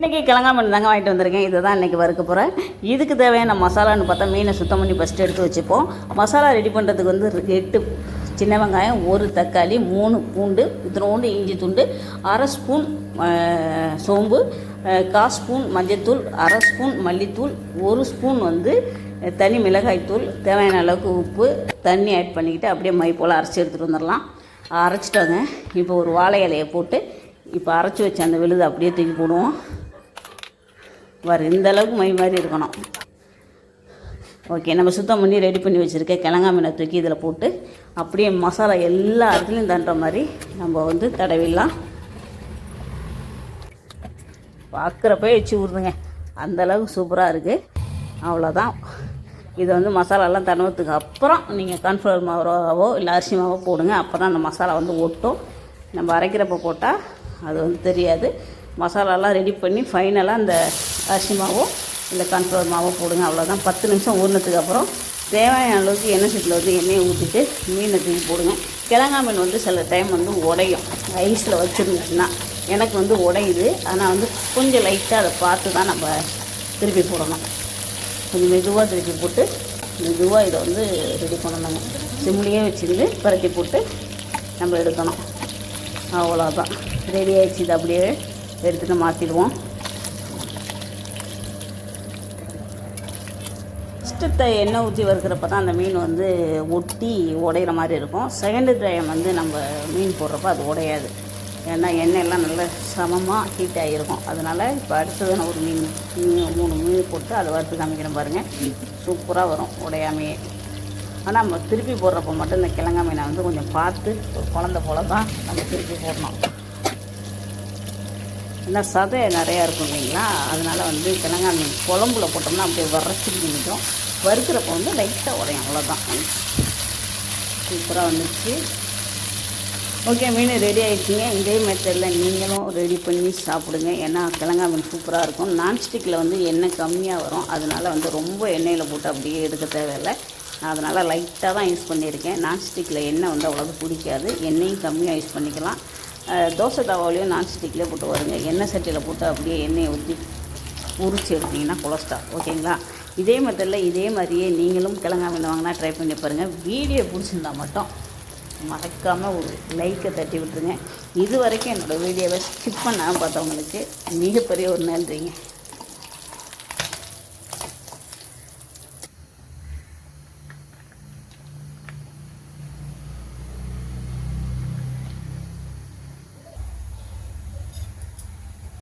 இன்றைக்கி கிழங்கா மீன் தாங்க வாங்கிட்டு வந்திருக்கேன். இதை தான் இன்றைக்கி வறுக்க போகிறேன் இதுக்கு தேவையான மசாலான்னு பார்த்தா மீனை சுத்தம் பண்ணி ஃபஸ்ட்டு எடுத்து வச்சுப்போம். மசாலா ரெடி பண்ணுறதுக்கு வந்து எட்டு சின்ன வெங்காயம் ஒரு தக்காளி மூணு பூண்டு இத்தினோண்டு இஞ்சி துண்டு அரை ஸ்பூன் சோம்பு அஹ், கால் ஸ்பூன் மஞ்சத்தூள் அரை ஸ்பூன் மல்லித்தூள் ஒரு ஸ்பூன் வந்து தனி மிளகாய்த்தூள் தேவையான அளவுக்கு உப்பு தண்ணி ஆட் பண்ணிக்கிட்டு அப்படியே மை போல் அரைச்சி எடுத்துகிட்டு வந்துடலாம். அரைச்சிட்டோங்க. இப்போ ஒரு வாழை இலையை போட்டு இப்போ அரைச்சி வச்ச அந்த விழுதை அப்படியே தூக்கி போடுவோம். வர இந்த அளவுக்கு மை மாதிரி இருக்கணும். ஓகே நம்ம சுத்தம் பண்ணி ரெடி பண்ணி வச்சுருக்க கிழங்கா மீனை தூக்கி இதில் போட்டு அப்படியே மசாலா எல்லா இடத்துலையும் தண்டுற மாதிரி நம்ம வந்து தடவிடலாம். பார்க்குறப்பே வச்சு விடுதுங்க அந்த அளவுக்கு சூப்பராக இருக்குது அவ்வளோதான் இதை வந்து மசாலாலாம் தடவத்துக்கு அப்புறம் நீங்கள் கான்ஃப்ளவர் மாவோ இல்லை அரிசி மாவோ போடுங்க. அப்போ தான் அந்த மசாலா வந்து ஒட்டும். நம்ம அரைக்கிறப்ப போட்டால் அது வந்து தெரியாது. மசாலாலாம் ரெடி பண்ணி ஃபைனலாக அந்த அரிசி மாவோ இந்த கான்ஃப்ளவர் மாவோ போடுங்க அவ்வளோதான் பத்து நிமிஷம் ஊறினதுக்கு அப்புறம் தேவையான அளவுக்கு எண்ணெய் சட்டியில் வந்து எண்ணெயை ஊற்றிட்டு மீனை தூக்கி போடுங்க. கிழங்கா மீன் வந்து சில டைம் வந்து உடையும். ஐஸில் வச்சுருந்துச்சுன்னா எனக்கு வந்து உடையுது. ஆனால் வந்து கொஞ்சம் லைட்டாக அதை பார்த்து தான் நம்ம திருப்பி போடணும். கொஞ்சம் மெதுவாக திருப்பி போட்டு மெதுவாக இதை வந்து ரெடி பண்ணணுங்க சிம்லேயே வச்சுருந்து பரட்டி போட்டு நம்ம எடுக்கணும். அவ்வளோதான் ரெடி ஆகிடுச்சு இது அப்படியே. எடுத்துட்டு மாற்றிடுவோம் ஃபஸ்ட்டு எண்ணெய் ஊற்றி வறுக்கிறப்ப தான் அந்த மீன் வந்து ஒட்டி உடையிற மாதிரி இருக்கும். செகண்ட் டைம் வந்து நம்ம மீன் போடுறப்ப அது உடையாது. ஏன்னா எண்ணெயெல்லாம் நல்லா சமமாக ஹீட் ஆகிருக்கும் அதனால் இப்போ அடுத்தது நான் ஒரு மீன் மீன் மூணு மீன் போட்டு அதை வறுத்து காமிக்கிறேன் பாருங்கள் சூப்பராக வரும் உடையாமையே. ஆனால் நம்ம திருப்பி போடுறப்ப மட்டும் இந்த கிழங்கா மீனை வந்து கொஞ்சம் பார்த்து ஒரு குழந்த போல தான் நம்ம திருப்பி போடணும். ஏன்னா சதை நிறையா இருக்கும் இல்லைங்களா? அதனால் வந்து கிழங்கா மீன் குழம்புல போட்டோம்னா அப்படியே வறச்சிட்டு நிற்கும் வறுக்கிறப்ப வந்து லைட்டாக உடையும் அவ்வளோதான் சூப்பராக வந்துடுச்சு ஓகே மீன் ரெடி ஆகிடுச்சிங்க இதே மெத்தடில் நீங்களும் ரெடி பண்ணி சாப்பிடுங்க. ஏன்னா கிழங்கா மீன் சூப்பராக இருக்கும். நான்ஸ்டிக்கில் வந்து எண்ணெய் கம்மியாக வரும். அதனால் வந்து ரொம்ப எண்ணெயில் போட்டு அப்படியே எடுக்க தேவையில்லை. நான் அதனால் லைட்டாக தான் யூஸ் பண்ணியிருக்கேன். நான்ஸ்டிக்கில் எண்ணெய் வந்து அவ்வளோது பிடிக்காது. எண்ணெயும் கம்மியாக யூஸ் பண்ணிக்கலாம். தோசை தவாலையும் நான்ஸ்டிக்லேயே போட்டு வருங்க. எண்ணெய் சட்டியில் போட்டு அப்படியே எண்ணெயை ஊற்றி உரிச்சு எடுத்தீங்கன்னா கொலஸ்ட்ரால். ஓகேங்களா? இதே மெத்தடில் இதே மாதிரியே நீங்களும் கிழங்கா மீன் வாங்கினா ட்ரை பண்ணி பாருங்கள் வீடியோ பிடிச்சிருந்தா மட்டும் மறக்காமல் ஒரு லைக்கை தட்டி விட்டுருங்க. இது வரைக்கும் என்னோடய வீடியோவை ஸ்கிப் பண்ணாமல் பார்த்தவங்களுக்கு மிகப்பெரிய ஒரு நன்றிங்க.